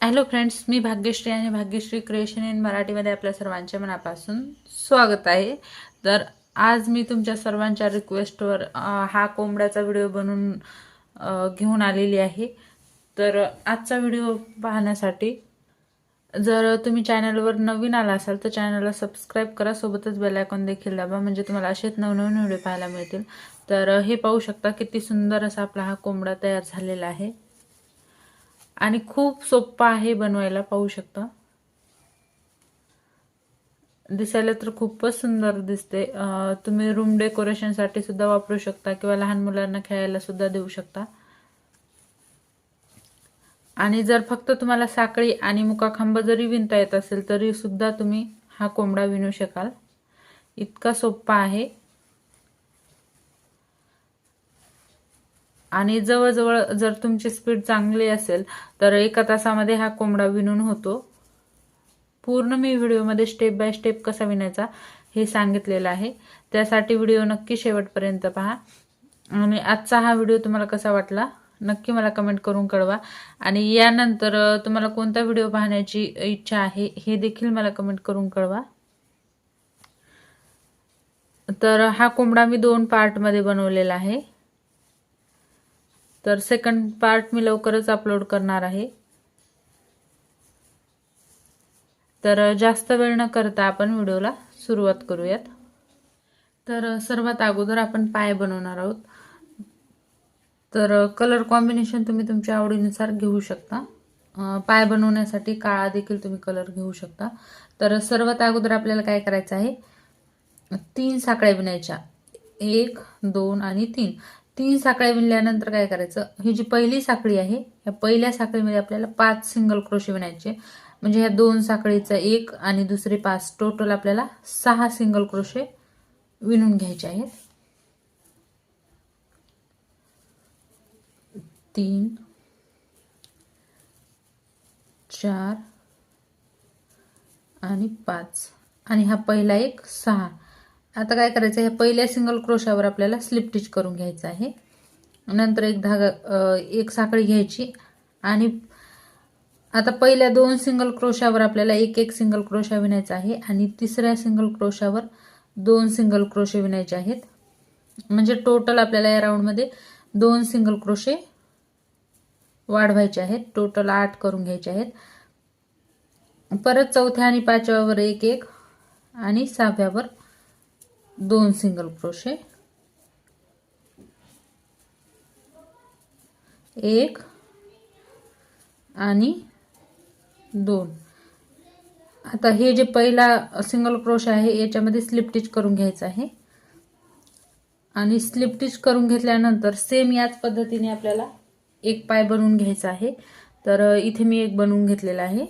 Hello friends मी भाग्यश्री आणि Bhagyashree creation in मराठीमध्ये आपल्या सर्वांच्या मनापासून स्वागत आहे. तर आज मी तुमच्या सर्वांच्या रिक्वेस्टवर हा कोंबड्याचा व्हिडिओ बनवून घेऊन आलेली आहे. तर आजचा व्हिडिओ पाहण्यासाठी जर तुम्ही चॅनलवर नवीन आला असाल तर चॅनलला सबस्क्राईब करा. सोबतच बेलायकॉन देखील दाबा म्हणजे तुम्हाला असेच नवनवीन व्हिडिओ पाहायला मिळतील. तर हे पाहू शकता किती सुंदर असा आपला हा कोंबडा तयार झालेला आहे. आणि खूप सोप्पा आहे बनवायला पाहू शकता. दिसायला तर खूपच सुंदर दिसते. तुम्ही रूम डेकोरेशनसाठी सुद्धा वापरू शकता किंवा लहान मुलांना खेळायला सुद्धा देऊ शकता. आणि जर फक्त तुम्हाला साखळी आणि मुकाखांब जरी विणता येत असेल तरी सुद्धा तुम्ही हा कोंबडा विणू शकाल. इतका सोप्पा आहे. आणि जवळजवळ जर तुमची स्पीड चांगली असेल तर एका तासामध्ये हा कोंबडा विणून होतो. पूर्ण मी व्हिडिओमध्ये स्टेप बाय स्टेप कसा विणायचा हे सांगितलेलं आहे. त्यासाठी व्हिडिओ नक्की शेवटपर्यंत पहा. आणि आजचा हा व्हिडिओ तुम्हाला कसा वाटला नक्की मला कमेंट करून कळवा. आणि यानंतर तुम्हाला कोणता व्हिडिओ पाहण्याची इच्छा आहे हे देखील मला कमेंट करून कळवा. तर हा कोंबडा मी दोन पार्टमध्ये बनवलेला आहे. तर सेकंड पार्ट मी लवकरच अपलोड करणार आहे. तर जास्त वेळ न करता आपण व्हिडिओला सुरुवात करूयात. तर सर्वात अगोदर आपण पाय बनवणार आहोत. तर कलर कॉम्बिनेशन तुम्ही तुमच्या आवडीनुसार घेऊ शकता. पाय बनवण्यासाठी काळा देखील तुम्ही कलर घेऊ शकता. तर सर्वात अगोदर आपल्याला काय करायचं आहे? तीन साखळ्या विणायच्या. एक दोन आणि तीन. तीन साखळ्या विणल्यानंतर काय करायचं? ही जी पहिली साखळी आहे या पहिल्या साखळीमध्ये आपल्याला पाच सिंगल क्रोशे विणायचे. म्हणजे ह्या दोन साखळीचा एक आणि दुसरे पाच टोटल आपल्याला सहा सिंगल क्रोशे विणून घ्यायचे आहेत. तीन चार आणि पाच. आणि हा पहिला एक सहा. आता काय करायचं ह्या पहिल्या सिंगल क्रोशावर आपल्याला स्लिप टिच करून घ्यायचं आहे. नंतर एक धागा एक साखळी घ्यायची. आणि आता पहिल्या दोन सिंगल क्रोशावर आपल्याला एक एक सिंगल क्रोशा विणायचा आहे. आणि तिसऱ्या सिंगल क्रोशावर दोन सिंगल क्रोशे विणायचे आहेत. म्हणजे टोटल आपल्याला या राऊंडमध्ये दोन सिंगल क्रोशे वाढवायचे आहेत. टोटल आठ करून घ्यायचे आहेत. परत चौथ्या आणि पाचव्यावर एक एक आणि सहाव्यावर दोन सिंगल क्रोशे. एक आणि दोन. आता हे जे पहिला सिंगल क्रोश आहे याच्यामध्ये स्लिप टिच करून घ्यायचं आहे. आणि स्लिप टिच करून घेतल्यानंतर सेम याच पद्धतीने आपल्याला एक पाय बनवून घ्यायचा आहे. तर इथे मी एक बनवून घेतलेला आहे.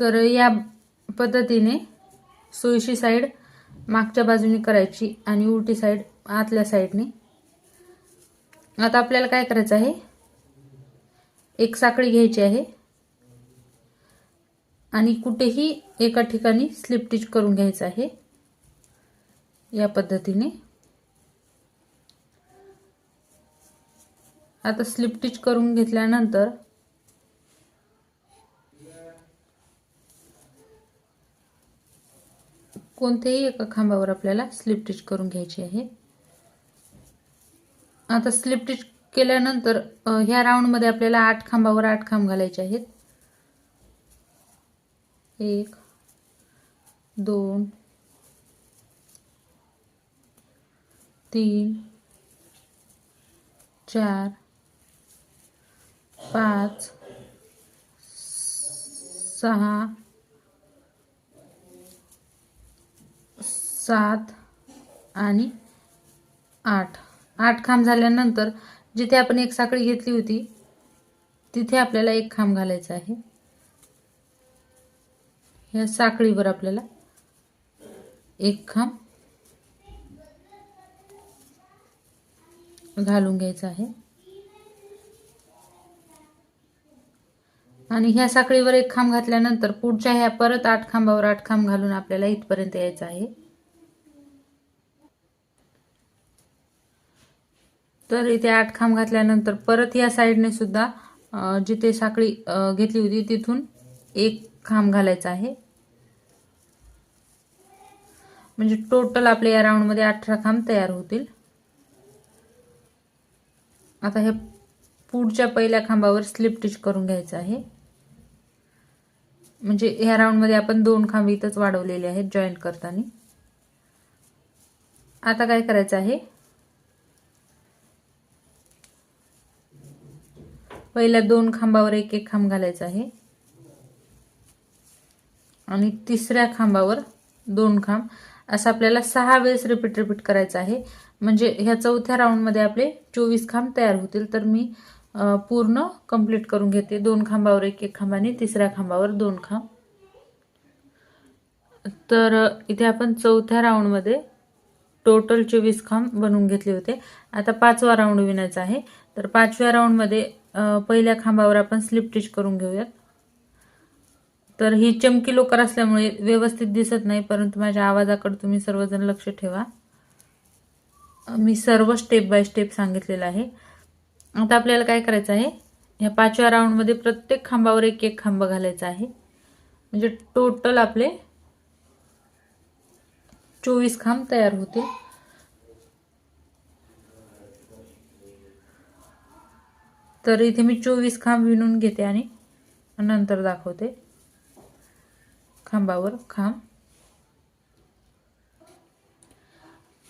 तर या पद्धतीने सोयीची साईड मागच्या बाजूने करायची आणि उलटी साईड आतल्या साईडने. आता आपल्याला काय करायचं आहे? एक साखळी घ्यायची आहे. आणि कुठेही एका ठिकाणी स्लिप स्टिच करून घ्यायचं आहे. या पद्धतीने. आता स्लिप स्टिच करून घेतल्यानंतर कोणत्याही एका खांबावर आपल्याला स्लिप टिच करून घ्यायची आहे. आता स्लिप टिच केल्यानंतर ह्या राऊंडमध्ये आपल्याला आठ खांबावर आठ खांब घालायचे आहेत. एक दोन तीन चार पाच सहा सात आणि आठ. आठ खांब झाल्यानंतर जिथे आपण एक साखळी घेतली होती तिथे आपल्याला एक खांब घालायचा आहे. ह्या साखळीवर आपल्याला एक खांब घालून घ्यायचा आहे. आणि ह्या साखळीवर एक खांब घातल्यानंतर पुढच्या ह्या परत आठ खांबावर आठ खांब घालून आपल्याला इथपर्यंत यायचं आहे. तर इथे आठ खांब घातल्यानंतर परत या साईडने सुद्धा जिथे साखळी घेतली होती तिथून एक खांब घालायचा आहे. म्हणजे टोटल आपल्या या राऊंडमध्ये अठरा खांब तयार होतील. आता हे पुढच्या पहिल्या खांबावर स्लिप स्टिच करून घ्यायचं आहे. म्हणजे ह्या राऊंडमध्ये आपण दोन खांब इथंच वाढवलेले आहेत जॉईंट करताना. आता काय करायचं आहे? पहिल्या दोन खांबावर एक एक खांब घालायचा आहे. आणि तिसऱ्या खांबावर दोन खांब. असं आपल्याला सहा वेळेस रिपीट रिपीट करायचं आहे. म्हणजे ह्या चौथ्या राऊंडमध्ये आपले चोवीस खांब तयार होतील. तर मी पूर्ण कंप्लीट करून घेते. दोन खांबावर एक एक खांब आणि तिसऱ्या खांबावर दोन खांब. तर इथे आपण चौथ्या राऊंडमध्ये टोटल चोवीस खांब बनवून घेतले होते. आता पाचवा राऊंड विणायचा आहे. तर पाचव्या राऊंडमध्ये पहिल्या खांबावर आपण स्लिप स्टिच करून घेऊयात. तर ही चमकी लोकर असल्यामुळे व्यवस्थित दिसत नाही परंतु माझ्या आवाजाकडे तुम्ही सर्वजण लक्ष ठेवा. मी सर्व स्टेप बाय स्टेप सांगितलेलं आहे. आता आपल्याला काय करायचं आहे? ह्या पाचव्या राऊंडमध्ये प्रत्येक खांबावर एक एक खांब घालायचा आहे. म्हणजे टोटल आपले चोवीस खांब तयार होतील. तर इथे मी चोवीस खांब विणून घेते आणि नंतर दाखवते. खांबावर खांब.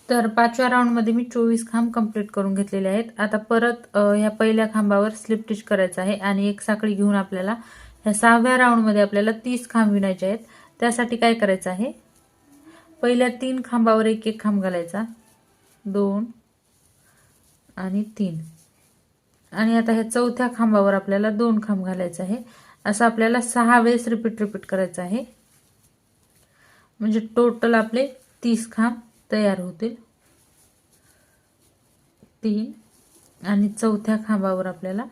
तर पाचव्या राऊंडमध्ये मी चोवीस खांब कंप्लीट करून घेतलेले आहेत. आता परत ह्या पहिल्या खांबावर स्लिप टिच करायचं आहे आणि एक साखळी घेऊन आपल्याला ह्या सहाव्या राऊंडमध्ये आपल्याला तीस खांब विणायचे आहेत. त्यासाठी काय करायचं आहे? पहिल्या तीन खांबावर एक एक खांब घालायचा. दोन आणि तीन. आणि आता ह्या चौथ्या खांबावर आपल्याला दोन खांब घालायचं आहे. असं आपल्याला सहा वेळेस रिपीट रिपीट करायचं आहे. म्हणजे टोटल आपले तीस खांब तयार होतील. तीन आणि चौथ्या खांबावर आपल्याला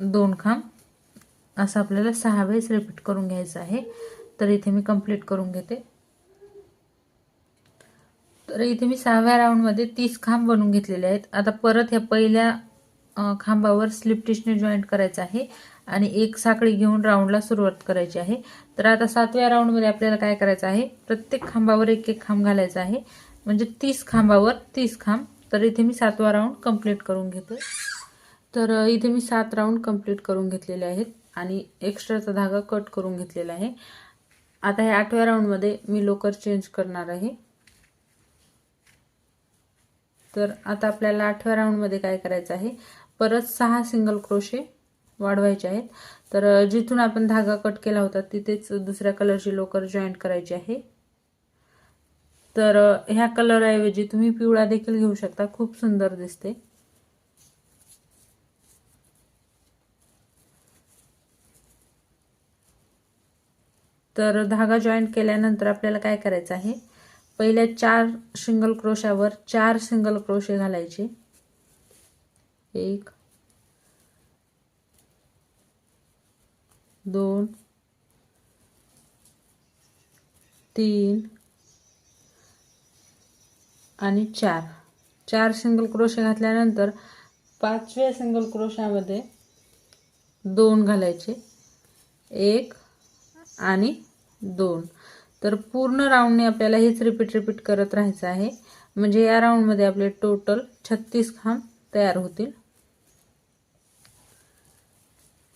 दोन खांब. असं आपल्याला सहा वेळेस रिपीट करून घ्यायचं आहे. तर इथे मी कंप्लीट करून घेते. तर इथे मी सहाव्या राऊंडमध्ये तीस खांब बनवून घेतलेले आहेत. आता परत ह्या पहिल्या खांबावर स्लिप टिशने जॉईंट करायचं आहे आणि एक साखळी घेऊन राऊंडला सुरुवात करायची आहे. तर आता सातव्या राऊंडमध्ये आपल्याला काय करायचं आहे? प्रत्येक खांबावर एक एक खांब घालायचा आहे. म्हणजे तीस खांबावर तीस खांब. तर इथे मी सातवा राऊंड कंप्लीट करून घेतो. तर इथे मी सात राऊंड कंप्लीट करून घेतलेले आहेत आणि एक्स्ट्राचा धागा कट करून घेतलेला आहे. आता ह्या आठव्या राऊंडमध्ये मी लोकर चेंज करणार आहे. तर आता आपल्याला आठव्या राऊंडमध्ये काय करायचं आहे? परत सहा सिंगल क्रोशे वाढवायचे आहेत. तर जिथून आपण धागा कट केला होता तिथेच दुसऱ्या कलरची लोकर जॉईंट करायची आहे. तर ह्या कलरऐवजी तुम्ही पिवळा देखील घेऊ शकता. खूप सुंदर दिसते. तर धागा जॉईंट केल्यानंतर आपल्याला काय करायचं आहे? पहिल्या चार सिंगल क्रोशावर चार सिंगल क्रोशे घालायचे. एक दोन तीन आणि चार. चार सिंगल क्रोशे घातल्यानंतर पाचव्या सिंगल क्रोशामध्ये दोन घालायचे. एक आणि दोन. तर पूर्ण राऊंडने आपल्याला हेच रिपीट रिपीट करत राहायचं आहे. म्हणजे या राऊंडमध्ये आपले टोटल छत्तीस खांब तयार होतील.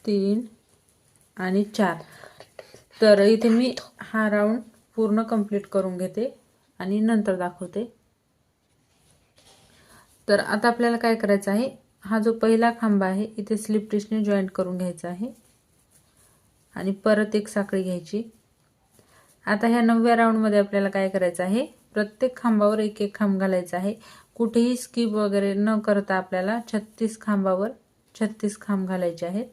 तीन आणि चार. तर इथे मी हा राऊंड पूर्ण कंप्लीट करून घेते आणि नंतर दाखवते. तर आता आपल्याला काय करायचं आहे? हा जो पहिला खांबा आहे इथे स्लिप टिचने जॉईंट करून घ्यायचा आहे. आणि परत एक साखळी घ्यायची. आता ह्या नवव्या राऊंडमध्ये आपल्याला काय करायचं आहे? प्रत्येक खांबावर एक एक खांब घालायचा आहे. कुठेही स्किप वगैरे न करता आपल्याला छत्तीस खांबावर छत्तीस खांब घालायचे आहेत.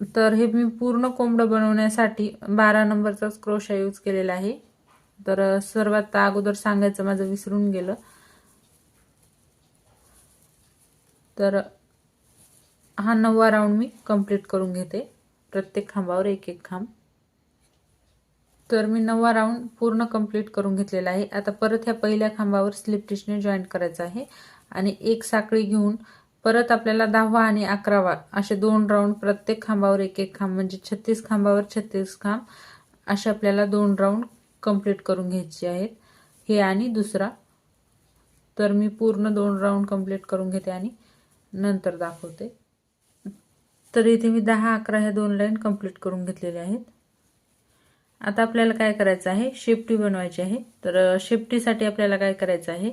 तर हे मी पूर्ण कोंबडं बनवण्यासाठी बारा नंबरचाच क्रोशा यूज केलेला आहे. तर सर्वात अगोदर सांगायचं माझं विसरून गेलं. तर हा नववा राऊंड मी कंप्लीट करून घेते. प्रत्येक खांबावर एक एक खांब. तर मी नववा राऊंड पूर्ण कंप्लीट करून घेतलेला आहे. आता परत ह्या पहिल्या खांबावर स्लिप टिचने जॉईंट करायचं आहे. आणि एक साखळी घेऊन परत आपल्याला दहावा आणि अकरावा असे दोन राऊंड प्रत्येक खांबावर एक एक खांब म्हणजे छत्तीस खांबावर छत्तीस खांब असे आपल्याला दोन राऊंड कंप्लीट करून घ्यायचे आहेत. हे आणि दुसरा. तर मी पूर्ण दोन राऊंड कंप्लीट करून घेते आणि नंतर दाखवते. तर इथे मी दहा अकरा ह्या दोन लाईन कंप्लीट करून घेतलेल्या आहेत. आता आपल्याला काय करायचं आहे? शेपटी बनवायची आहे. तर शेपटीसाठी आपल्याला काय करायचं आहे?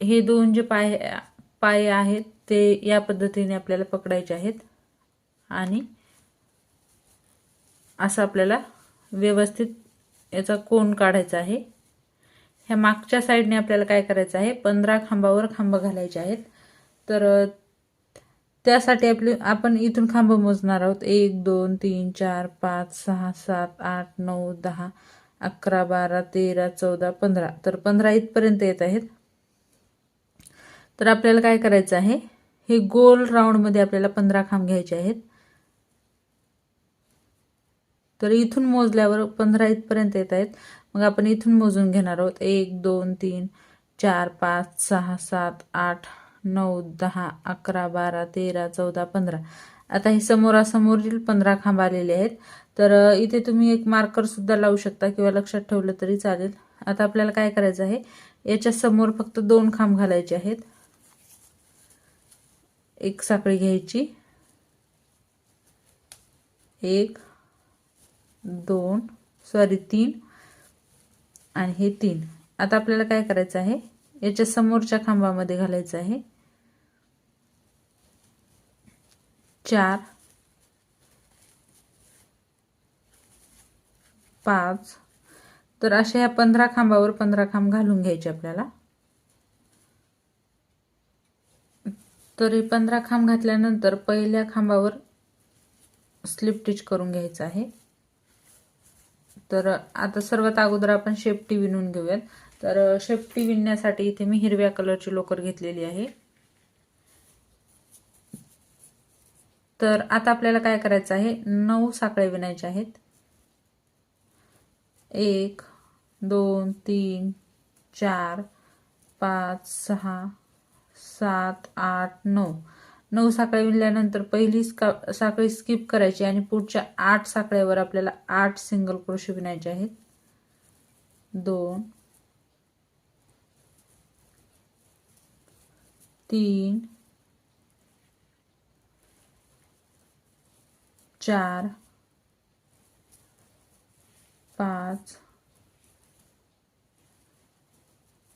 हे दोन जे पाय पाय आहेत ते या पद्धतीने आपल्याला पकडायचे आहेत. आणि असं आपल्याला व्यवस्थित याचा कोण काढायचा आहे. ह्या मागच्या साईडने आपल्याला काय करायचं आहे? पंधरा खांबावर खांब घालायचे आहेत. तर त्यासाठी आपले आपण इथून खांब मोजणार आहोत. एक दोन तीन चार पाच सहा सात आठ नऊ दहा अकरा बारा तेरा चौदा पंधरा. तर पंधरा इथपर्यंत येत आहेत. तर आपल्याला काय करायचं आहे? हे गोल राऊंडमध्ये आपल्याला पंधरा खांब घ्यायचे आहेत. तर इथून मोजल्यावर पंधरा इथपर्यंत येत आहेत. मग आपण इथून मोजून घेणार आहोत. एक दोन तीन चार पाच सहा सात आठ नऊ दहा अकरा बारा तेरा चौदा पंधरा. आता हे समोरासमोरील पंधरा खांब आलेले आहेत. तर इथे तुम्ही एक मार्कर सुद्धा लावू शकता किंवा लक्षात ठेवलं तरी चालेल. आता आपल्याला काय करायचं आहे? याच्या समोर फक्त दोन खांब घालायचे आहेत. एक साखळी घ्यायची. एक दोन सॉरी तीन आणि हे तीन. आता आपल्याला काय करायचं आहे? याच्या समोरच्या खांबामध्ये घालायचं आहे. चार पाच. तर अशा ह्या पंधरा खांबावर पंधरा खांब घालून घ्यायचे आपल्याला. तर पंधरा खांब घातल्यानंतर पहिल्या खांबावर स्लिप टिच करून घ्यायचं आहे. तर आता सर्वात अगोदर आपण शेपटी विणून घेऊयात. तर शेपटी विणण्यासाठी इथे मी हिरव्या कलरची लोकर घेतलेली आहे. तर आता आपल्याला काय करायचं आहे? नऊ साखळे विणायचे आहेत. एक दोन तीन चार पाच सहा सात आठ नऊ. नऊ साखळ्या विणल्यानंतर पहिली साखळी स्किप करायची आणि पुढच्या आठ साखळ्यावर आपल्याला आठ सिंगल क्रोशे विणायचे आहेत. दोन. तीन. चार. पाच.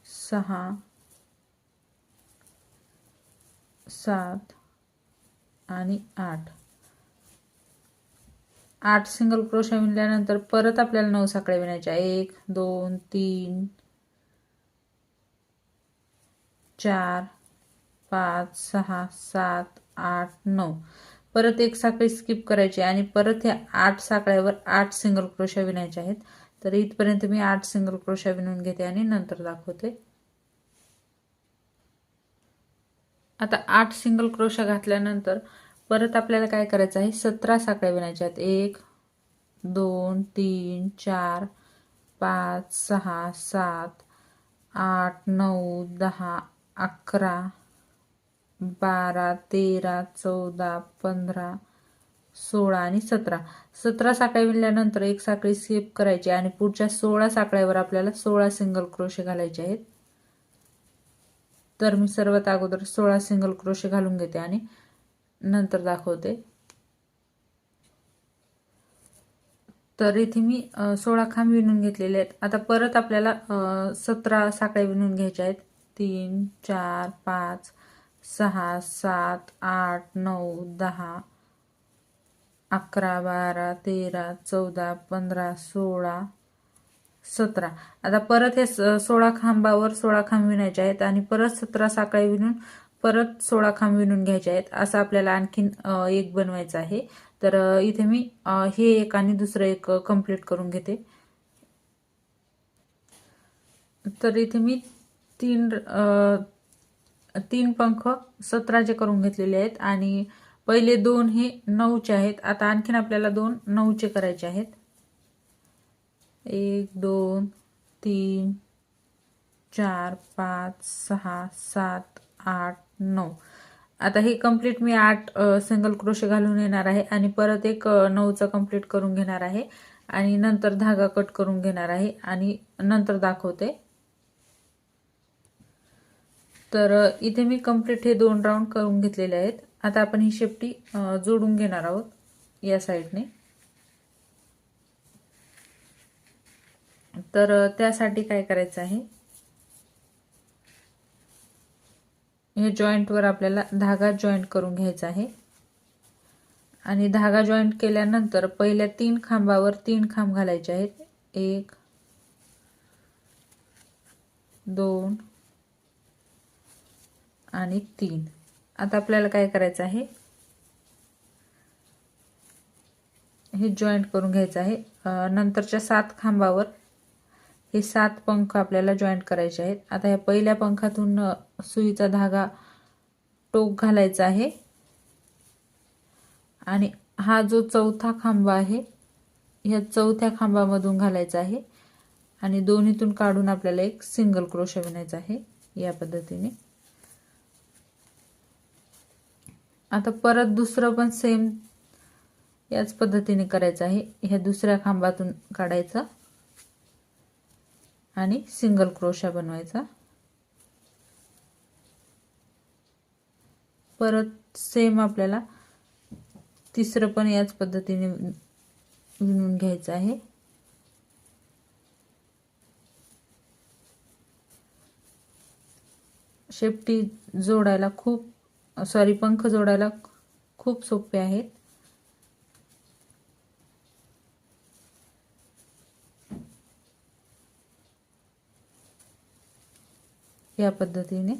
सहा. सात आणि आठ. आठ सिंगल क्रोशा विणल्यानंतर परत आपल्याला नऊ साखळ्या विणायच्या. एक दोन तीन चार पाच सहा सात आठ नऊ. परत एक साखळी स्किप करायची आणि परत ह्या आठ साखळ्यावर आठ सिंगल क्रोशा विणायच्या आहेत. तर इथपर्यंत मी आठ सिंगल क्रोशा विणून घेते आणि नंतर दाखवते. आता आठ सिंगल क्रोशा घातल्यानंतर परत आपल्याला काय करायचं आहे? सतरा साखळ्या विणायच्या आहेत. एक दोन तीन चार पाच सहा सात आठ नऊ दहा अकरा बारा तेरा चौदा पंधरा सोळा आणि सतरा. सतरा साखळ्या विणल्यानंतर एक साखळी स्किप करायची आणि पुढच्या सोळा साखळ्यावर आपल्याला सोळा सिंगल क्रोशे घालायचे आहेत. तर मी सर्वात अगोदर सोळा सिंगल क्रोशे घालून घेते आणि नंतर दाखवते. तर इथे मी सोळा खांब विणून घेतलेले आहेत. आता परत आपल्याला सतरा साखळ्या विणून घ्यायच्या आहेत. तीन चार पाच सहा सात आठ नऊ दहा अकरा बारा तेरा चौदा पंधरा सोळा सतरा. आता परत हे सोळा खांबावर सोळा खांब विणायचे आहेत आणि परत सतरा साखळी विणून परत सोळा खांब विणून घ्यायचे आहेत. असं आपल्याला आणखीन एक बनवायचं आहे. तर इथे मी हे एक आणि दुसरं एक कंप्लीट करून घेते. तर इथे मी तीन तीन पंख सतराचे करून घेतलेले आहेत आणि पहिले दोन हे नऊचे आहेत. आता आणखीन आपल्याला दोन नऊचे करायचे आहेत. एक दोन तीन चार पाच सहा सात आठ नऊ. आता हे कंप्लीट मी आठ सिंगल क्रोशे घालून येणार आहे आणि परत एक नऊचं नऊचा कंप्लीट करून घेणार आहे आणि नंतर धागा कट करून घेणार आहे आणि नंतर दाखवते. तर इथे मी कंप्लीट हे दोन राऊंड करून घेतलेले आहेत. आता आपण ही शेपटी जोडून घेणार आहोत या साईडने तर त्यासाठी काय करायचं आहे? हे जॉईंटवर आपल्याला धागा जॉईंट करून घ्यायचा आहे. आणि धागा जॉईंट केल्यानंतर पहिल्या तीन खांबावर तीन खांब घालायचे आहेत. एक दोन आणि तीन. आता आपल्याला काय करायचं आहे? हे जॉईंट करून घ्यायचं आहे. नंतरच्या सात खांबावर हे सात पंख आपल्याला जॉईंट करायचे आहेत. आता ह्या पहिल्या पंखातून सुईचा धागा टोक घालायचा आहे. आणि हा जो चौथा खांबा आहे ह्या चौथ्या खांबामधून घालायचा आहे. आणि दोन्हीतून काढून आपल्याला एक सिंगल क्रोशा विणायचा आहे या पद्धतीने. आता परत दुसरं पण सेम याच पद्धतीने करायचं आहे. ह्या दुसऱ्या खांबातून काढायचं. आणि सिंगल क्रोशा बनवायचा. परत सेम आपल्याला तिसरं पण याच पद्धतीने विणून घ्यायचं आहे. शेपटी जोडायला खूप सॉरी पंख जोडायला खूप सोपे आहेत. या पद्धतीने.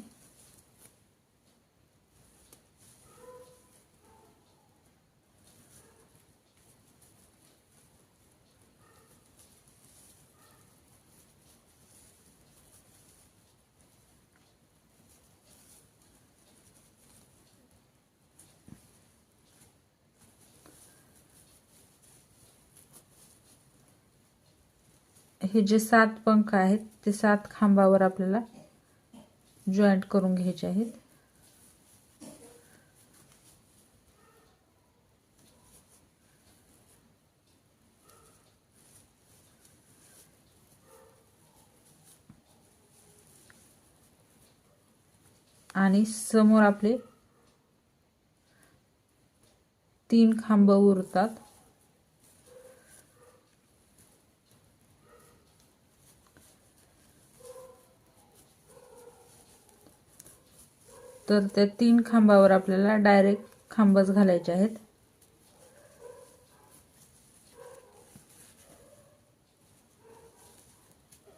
हे जे सात पंख आहेत ते सात खांबावर आपल्याला जॉईंट करून घ्यायचे आहेत. आणि समोर आपले तीन खांब उरतात. तर त्या तीन खांबावर आपल्याला डायरेक्ट खांबच घालायचे आहेत.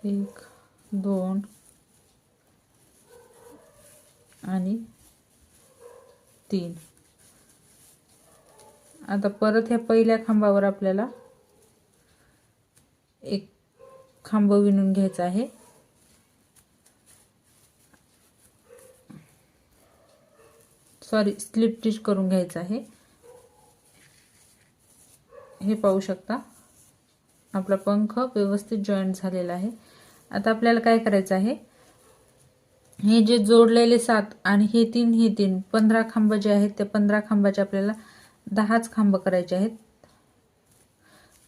एक दोन आणि तीन. आता परत ह्या पहिल्या खांबावर आपल्याला एक खांब विणून घ्यायचा आहे. सॉरी स्लिप स्टिच करून घ्यायचं आहे. हे पाहू शकता. आपला पंख व्यवस्थित जॉईंट झालेला आहे. आता आपल्याला काय करायचं आहे? हे जे जोडलेले सात आणि हे तीन हे तीन पंधरा खांब जे आहेत ते पंधरा खांबाचे आपल्याला दहाच खांब करायचे आहेत.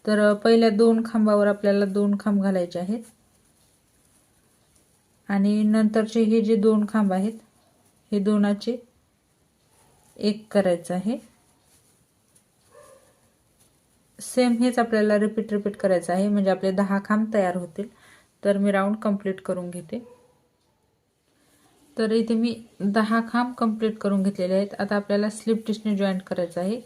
तर पहिल्या दोन खांबावर आपल्याला दोन खांब घालायचे आहेत. आणि नंतरचे हे जे दोन खांब आहेत हे दोनाचे एक करायचं आहे. सेम हेच आपल्याला रिपीट रिपीट करायचं आहे. म्हणजे आपले दहा खांब तयार होतील. तर मी राऊंड कंप्लीट करून घेते. तर इथे मी दहा खांब कंप्लीट करून घेतलेले आहेत. आता आपल्याला स्लिप टिशने जॉईंट करायचं आहे.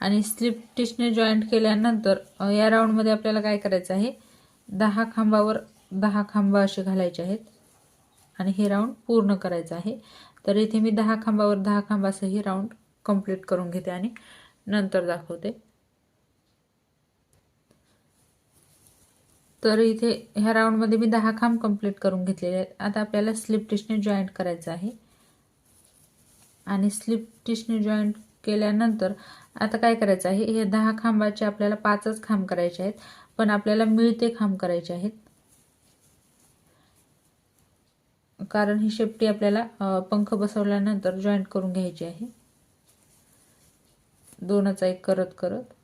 आणि स्लिप टिशने जॉईंट केल्यानंतर या राऊंडमध्ये आपल्याला काय करायचं आहे? दहा खांबावर दहा खांब असे घालायचे आहेत. आणि हे राऊंड पूर्ण करायचं आहे. तर इथे मी दहा खांबावर दहा खांबासही राऊंड कंप्लीट करून घेते आणि नंतर दाखवते. तर इथे ह्या राऊंडमध्ये मी दहा खांब कंप्लीट करून घेतलेले आहेत. आता आपल्याला स्लिप टिशने जॉईंट करायचं आहे. आणि स्लिप टिशने जॉईंट केल्यानंतर आता काय करायचं आहे? हे दहा खांबाचे आपल्याला पाचच खांब करायचे आहेत. पण आपल्याला मिळते खांब करायचे आहेत. कारण ही शेपटी आपल्याला पंख बसवल्यानंतर जॉईंट करून घ्यायची आहे. दोनाचा एक करत करत.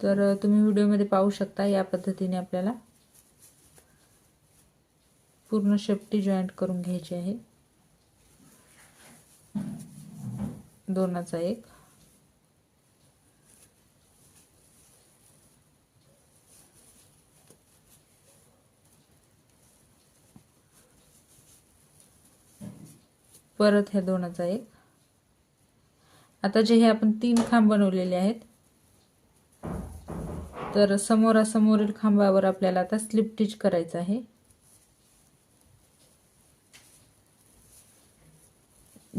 तर तुम्ही व्हिडिओमध्ये पाहू शकता या पद्धतीने आपल्याला पूर्ण शेपटी जॉईंट करून घ्यायची आहे. दोनाचा एक. परत ह्या दोनाचा एक. आता जे हे आपण तीन खांब बनवलेले आहेत तर समोरासमोरील खांबावर आपल्याला आता स्लिप टिच करायचं आहे.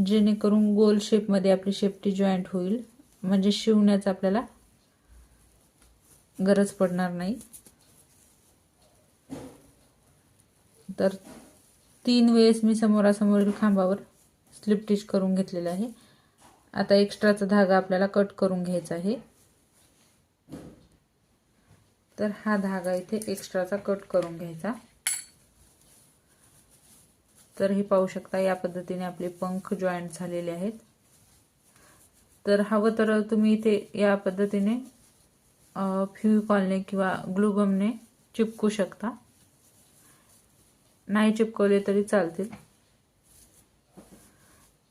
जेणेकरून गोल शेपमध्ये आपली शेपटी जॉईंट होईल. म्हणजे शिवण्याचा आपल्याला गरज पडणार नाही. तर तीन वेळेस मी समोरासमोरील खांबावर स्लिप स्टिच करून घेतलेलं आहे. आता एक्स्ट्राचा धागा आपल्याला कट करून घ्यायचा आहे. तर हा धागा इथे एक्स्ट्राचा कट करून घ्यायचा. तर हे पाहू शकता या पद्धतीने आपले पंख जॉईंट झालेले आहेत. तर हवं तर तुम्ही इथे या पद्धतीने फ्युकॉलने किंवा ग्लुगमने चिपकू शकता. नाही चिपकवले तरी चालतील.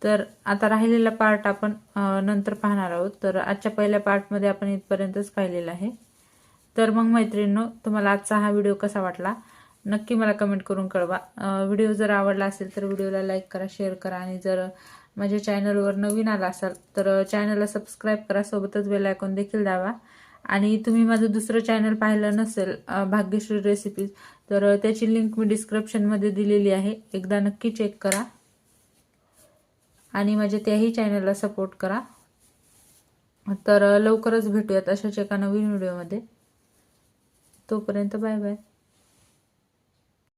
तर आता राहिलेला पार्ट आपण नंतर पाहणार आहोत. तर आजच्या पहिल्या पार्टमध्ये आपण इथपर्यंतच पाहिलेला आहे. तर मग मैत्रिणींनो तुम्हाला आजचा हा व्हिडिओ कसा वाटला? नक्की मला कमेंट करून कळवा. व्हिडिओ जर आवडला असेल तर व्हिडिओला लाईक करा शेअर करा. आणि जर माझ्या चॅनलवर नवीन आला असाल तर चॅनलला सबस्क्राईब करा. सोबतच बेल आयकॉन देखील द्यावा आणि तुम्ही माझं दुसरं चॅनल पाहिलं नसेल भाग्यश्री रेसिपीज तर त्याची लिंक मी डिस्क्रिप्शनमध्ये दिलेली आहे. एकदा नक्की चेक करा. आणि माझ्या त्याही चॅनलला सपोर्ट करा. तर लवकरच भेटूयात अशाच एका नवीन व्हिडिओमध्ये तोपर्यंत बाय बाय